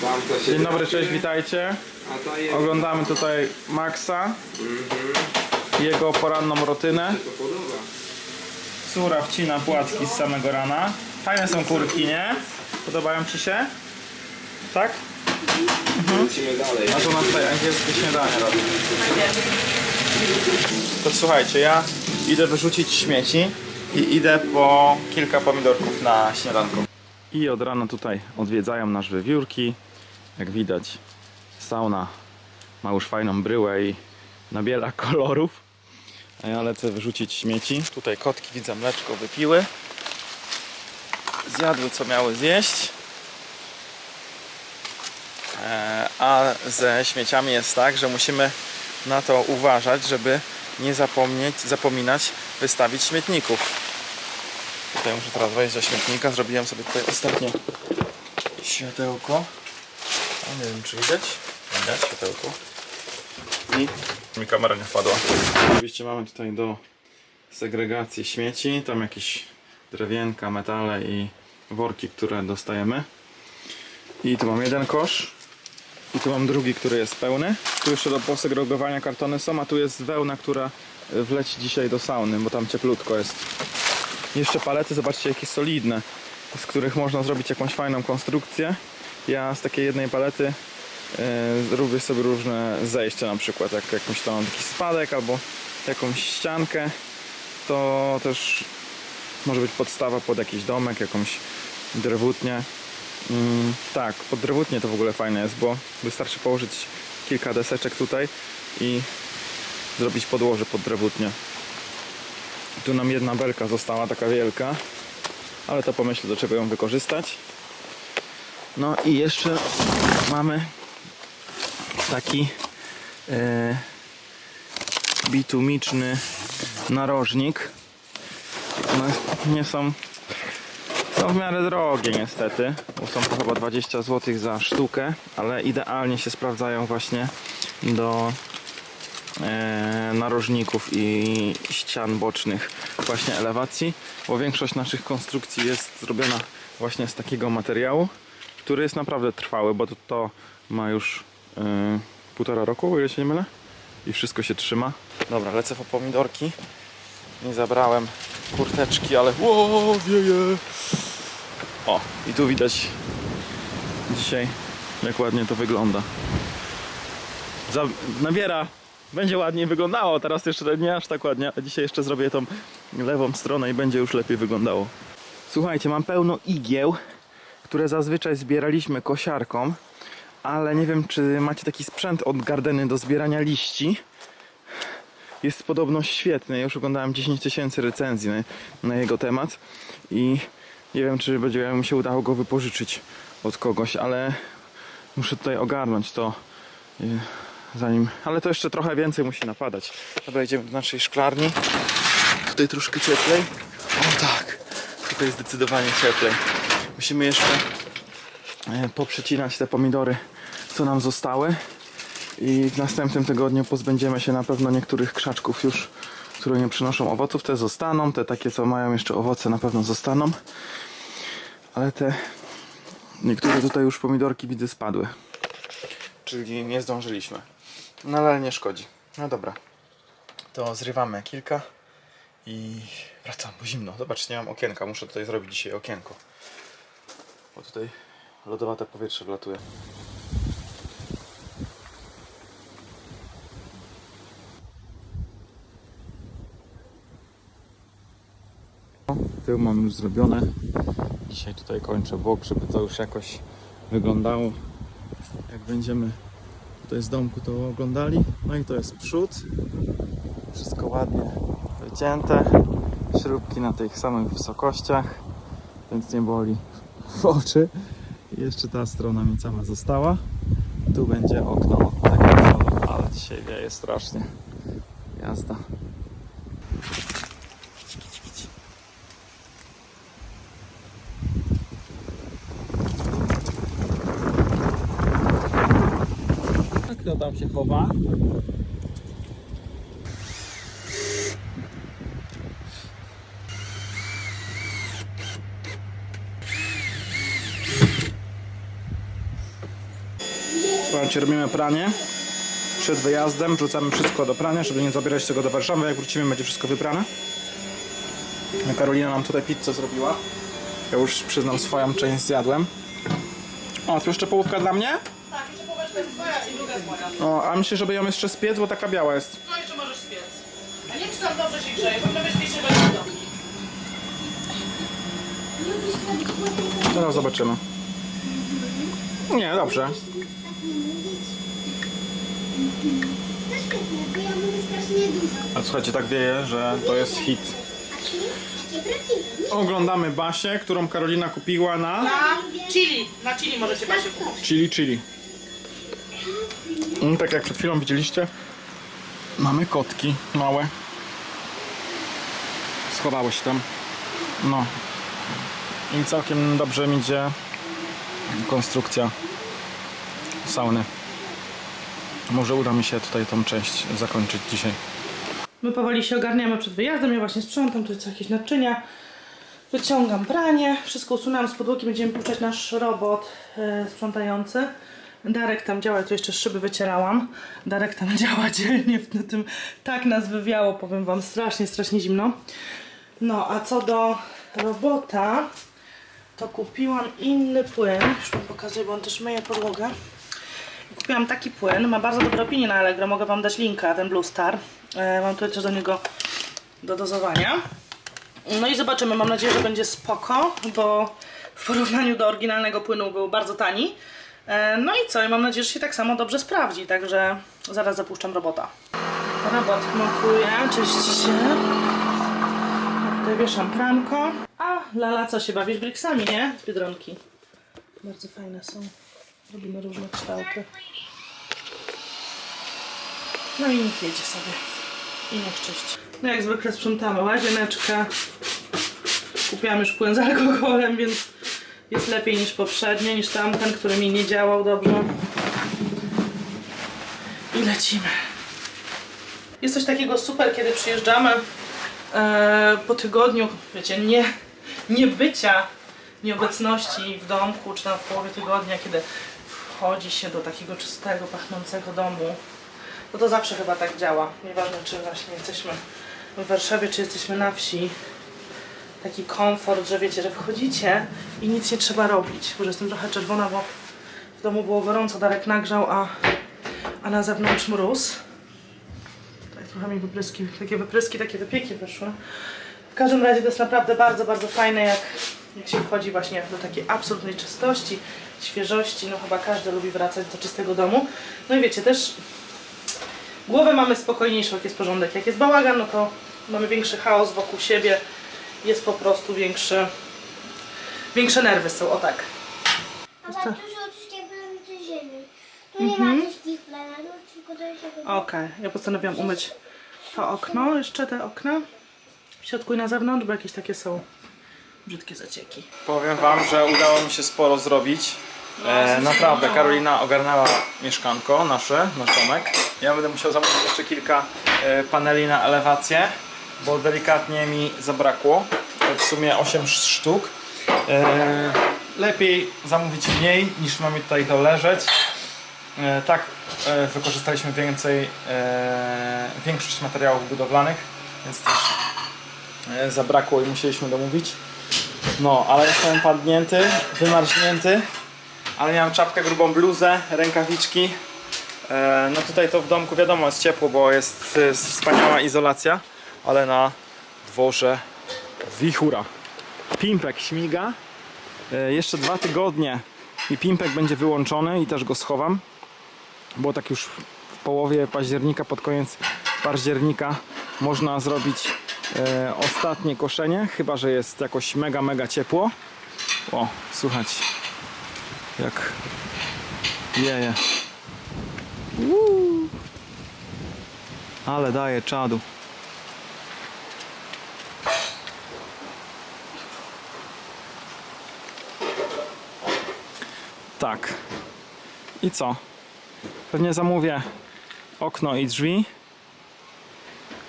Tam to się Dzień dobry, cześć, witajcie. A to jest... Oglądamy tutaj Maxa, Mhm. jego poranną rutynę. To podoba. Córa wcina płatki z samego rana. Fajne są kurki, nie? Podobają Ci się? Tak? Lecimy dalej. A to na tutaj angielskie śniadanie robi. To słuchajcie, ja idę wyrzucić śmieci i idę po kilka pomidorków na śniadanko. I od rana tutaj odwiedzają nasz wywiórki. Jak widać, sauna ma już fajną bryłę i nabiera kolorów. A ja lecę wyrzucić śmieci. Tutaj kotki widzę mleczko wypiły. Zjadły co miały zjeść. E, A ze śmieciami jest tak, że musimy na to uważać, żeby nie zapomnieć, zapominać wystawić śmietników. Tutaj muszę teraz wejść do śmietnika. Zrobiłem sobie tutaj ostatnie światełko. Nie wiem czy widać. Widać światełko. I mi kamera nie wpadła. Oczywiście mamy tutaj do segregacji śmieci. Tam jakieś drewienka, metale i worki, które dostajemy. I tu mam jeden kosz. I tu mam drugi, który jest pełny. Tu jeszcze do posegregowania kartony są, a tu jest wełna, która wleci dzisiaj do sauny, bo tam cieplutko jest. Jeszcze palety, zobaczcie jakie solidne, z których można zrobić jakąś fajną konstrukcję. Ja z takiej jednej palety robię sobie różne zejścia, na przykład jak jakąś tam taki spadek albo jakąś ściankę. To też może być podstawa pod jakiś domek, jakąś drewutnię. Mm, tak, pod drewutnie to w ogóle fajne jest, bo wystarczy położyć kilka deseczek tutaj i zrobić podłoże pod drewutnię. Tu nam jedna belka została, taka wielka, ale to pomyślę do czego ją wykorzystać. No i jeszcze mamy taki e, bitumiczny narożnik. One nie są są w miarę drogie niestety, bo są chyba 20 zł za sztukę, ale idealnie się sprawdzają właśnie do e, narożników i ścian bocznych właśnie elewacji, bo większość naszych konstrukcji jest zrobiona właśnie z takiego materiału, który jest naprawdę trwały, bo to, to ma już e, półtora roku, o ile się nie mylę, i wszystko się trzyma. Dobra, lecę po pomidorki. Nie zabrałem kurteczki, ale Ło, wieje. O, i tu widać dzisiaj jak ładnie to wygląda. Za, nabiera, będzie ładniej wyglądało, teraz jeszcze nie aż tak ładnie, a dzisiaj jeszcze zrobię tą lewą stronę i będzie już lepiej wyglądało. Słuchajcie, mam pełno igieł, które zazwyczaj zbieraliśmy kosiarką, ale nie wiem czy macie taki sprzęt od Gardeny do zbierania liści jest podobno świetny. Ja już oglądałem 10 tysięcy recenzji na, na jego temat i nie wiem, czy będzie mi się udało go wypożyczyć od kogoś, ale muszę tutaj ogarnąć to y, zanim. Ale to jeszcze trochę więcej musi napadać. Dobra, idziemy do naszej szklarni. Tutaj troszkę cieplej. O tak, tutaj zdecydowanie cieplej. Musimy jeszcze e, poprzecinać te pomidory, co nam zostały. I w następnym tygodniu pozbędziemy się na pewno niektórych krzaczków już, które nie przynoszą owoców. Te zostaną, te takie co mają jeszcze owoce na pewno zostaną. Ale te niektóre tutaj już pomidorki widzę spadły. Czyli nie zdążyliśmy. No ale nie szkodzi. No dobra. To zrywamy kilka i wracam, bo zimno. Zobacz, nie mam okienka. Muszę tutaj zrobić dzisiaj okienko. Tutaj lodowate powietrze wlatuje. Tył mam już zrobione. Dzisiaj tutaj kończę bok, żeby to już jakoś wyglądało. Jak będziemy tutaj z domku to oglądali. No i to jest przód. Wszystko ładnie wycięte. Śrubki na tych samych wysokościach, więc nie boli w oczy. Jeszcze ta strona mi cała została. Tu będzie okno zakręcone, ale dzisiaj wieje strasznie. Jazda. Kto tam się chowa? Słuchajcie, robimy pranie. Przed wyjazdem wrzucamy wszystko do prania, żeby nie zabierać tego do Warszawy. Jak wrócimy, będzie wszystko wyprane. Karolina nam tutaj pizzę zrobiła. Ja już przyznam swoją część zjadłem. O, tu jeszcze połówka dla mnie? Tak, jeszcze połóweczka jest twoja i druga jest moja. O, a myślę, żeby ją jeszcze spiec, bo taka biała jest. No jeszcze możesz spiec. A nie wiem, czy tam dobrze się grzeje, powinno być więcej do Zaraz zobaczymy. Nie, dobrze. Świetnie, bo ja mówię strasznie dużo. Ale słuchajcie, tak wieje, że to jest hit. A czyli takie prawdziwe, nie? Oglądamy Basię, którą Karolina kupiła na Na chili. Na chili możecie Basiu kupić. chili chili. Mm, Tak jak przed chwilą widzieliście, mamy kotki małe. Schowały się tam. No. I całkiem dobrze mi idzie konstrukcja sauny. Może uda mi się tutaj tą część zakończyć dzisiaj. My powoli się ogarniamy przed wyjazdem, ja właśnie sprzątam, tu są jakieś naczynia. Wyciągam pranie, wszystko usunęłam z podłogi, będziemy puszczać nasz robot e, sprzątający. Darek tam działa, tu jeszcze szyby wycierałam. Darek tam działa dzielnie, w tym tak nas wywiało, powiem wam, strasznie, strasznie zimno. No, a co do robota, to kupiłam inny płyn, już wam pokazuję, bo on też myje podłogę. Kupiłam taki płyn, ma bardzo dobre opinie na Allegro, mogę wam dać linka, ten Blue Star. E, mam tutaj też do niego do dozowania. No i zobaczymy, mam nadzieję, że będzie spoko, bo w porównaniu do oryginalnego płynu był bardzo tani. E, No i co, i mam nadzieję, że się tak samo dobrze sprawdzi, także zaraz zapuszczam robota. Robot montuje, czyści się. Tutaj wieszam pranko. A, Lala, co się bawisz briksami, nie? Biedronki. Bardzo fajne są. Robimy różne kształty. No i niech jedzie sobie. I niech czyści. No jak zwykle sprzątamy łazieneczkę. Kupiłam już płyn z alkoholem, więc jest lepiej niż poprzednio, niż tamten, który mi nie działał dobrze. I lecimy. Jest coś takiego super, kiedy przyjeżdżamy e, po tygodniu, wiecie, nie, nie bycia, nieobecności w domku, czy tam w połowie tygodnia, kiedy wchodzi się do takiego czystego, pachnącego domu, no to zawsze chyba tak działa. Nieważne, czy właśnie jesteśmy w Warszawie, czy jesteśmy na wsi. Taki komfort, że wiecie, że wchodzicie i nic nie trzeba robić. Może jestem trochę czerwona, bo w domu było gorąco, Darek nagrzał, a, a na zewnątrz mróz. Tak trochę mi wypryski, takie wypryski, takie wypieki wyszły. W każdym razie to jest naprawdę bardzo, bardzo fajne, jak, jak się wchodzi właśnie do takiej absolutnej czystości, świeżości. No chyba każdy lubi wracać do czystego domu. No i wiecie, też głowę mamy spokojniejszą, jak jest porządek. Jak jest bałagan, no to mamy większy chaos wokół siebie. Jest po prostu większy, większe nerwy są, o tak. A tak dużo oczywiście plany do ziemi. Tu nie ma wszystkich planetów, tylko to jest jego... Okej, ja postanowiłam umyć to okno, jeszcze te okna. W środku i na zewnątrz, bo jakieś takie są brzydkie zacieki. Powiem Wam, że udało mi się sporo zrobić. E, naprawdę, Karolina ogarnęła mieszkanko nasze, nasz domek. Ja będę musiał zamówić jeszcze kilka e, paneli na elewację, bo delikatnie mi zabrakło. W sumie 8 sztuk. E, lepiej zamówić mniej niż mamy tutaj to leżeć. E, tak e, wykorzystaliśmy więcej, e, większość materiałów budowlanych, więc też e, zabrakło i musieliśmy domówić. No, ale jestem padnięty, wymarznięty, ale miałem czapkę, grubą bluzę, rękawiczki. E, no tutaj to w domku wiadomo jest ciepło, bo jest, wspaniała izolacja, ale na dworze wichura. Pimpek śmiga. E, jeszcze dwa tygodnie i pimpek będzie wyłączony i też go schowam, bo tak już w połowie października, pod koniec października można zrobić e, ostatnie koszenie, chyba że jest jakoś mega, mega ciepło. O, słuchać jak wieje. Ale daje czadu. Tak. I co? Pewnie zamówię okno i drzwi.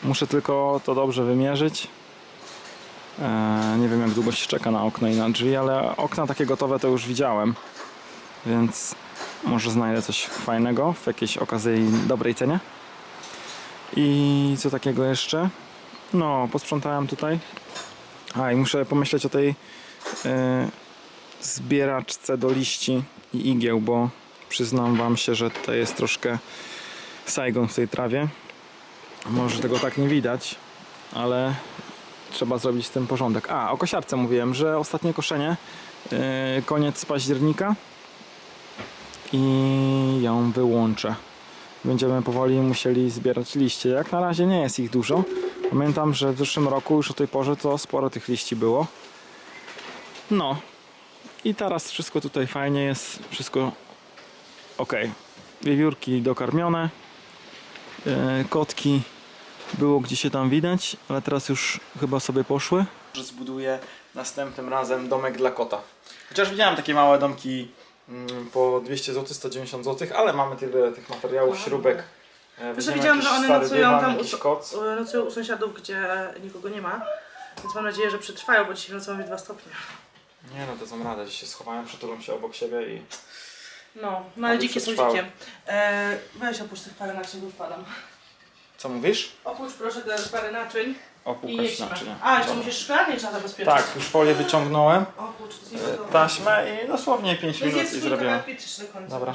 Muszę tylko to dobrze wymierzyć. Eee, nie wiem jak długo się czeka na okno i na drzwi, ale okna takie gotowe to już widziałem. Więc Może znajdę coś fajnego w jakiejś okazyjnej dobrej cenie. I co takiego jeszcze? No, posprzątałem tutaj. A i muszę pomyśleć o tej e, zbieraczce do liści i igieł, bo przyznam wam się, że to jest troszkę Saigon w tej trawie. Może tego tak nie widać, ale trzeba zrobić z tym porządek. A, o kosiarce mówiłem, że ostatnie koszenie e, koniec października i ją wyłączę. Będziemy powoli musieli zbierać liście. Jak na razie nie jest ich dużo. Pamiętam, że w zeszłym roku już o tej porze to sporo tych liści było. No. I teraz wszystko tutaj fajnie jest. Wszystko ok. Wiewiórki dokarmione. E, Kotki było gdzie się tam widać, ale teraz już chyba sobie poszły. Zbuduję następnym razem domek dla kota. Chociaż widziałem takie małe domki po 200 zł, 190 zł, ale mamy tyle tych materiałów, śrubek. E, Zresztą weźmiemy widziałam, że one nocują tam u, koc. nocują u sąsiadów, gdzie nikogo nie ma. Więc mam nadzieję, że przetrwają, bo dzisiaj nocą mamy 2 stopnie. Nie no, to są radę, gdzieś się schowałem, przytulą się obok siebie i... No, no ale Aby dzikie są przetrwały. dzikie. E, weź opuść tych parę naczyń, bo wpadam. Co mówisz? Opuść proszę te parę naczyń i Opłukać jedź naczynia. A, jeszcze Dobra. musisz szklarnię trzeba zabezpieczyć. Tak, już folię wyciągnąłem, to jest e, taśmę i dosłownie 5 To jest minut i swój pietyczny końcu. Dobra.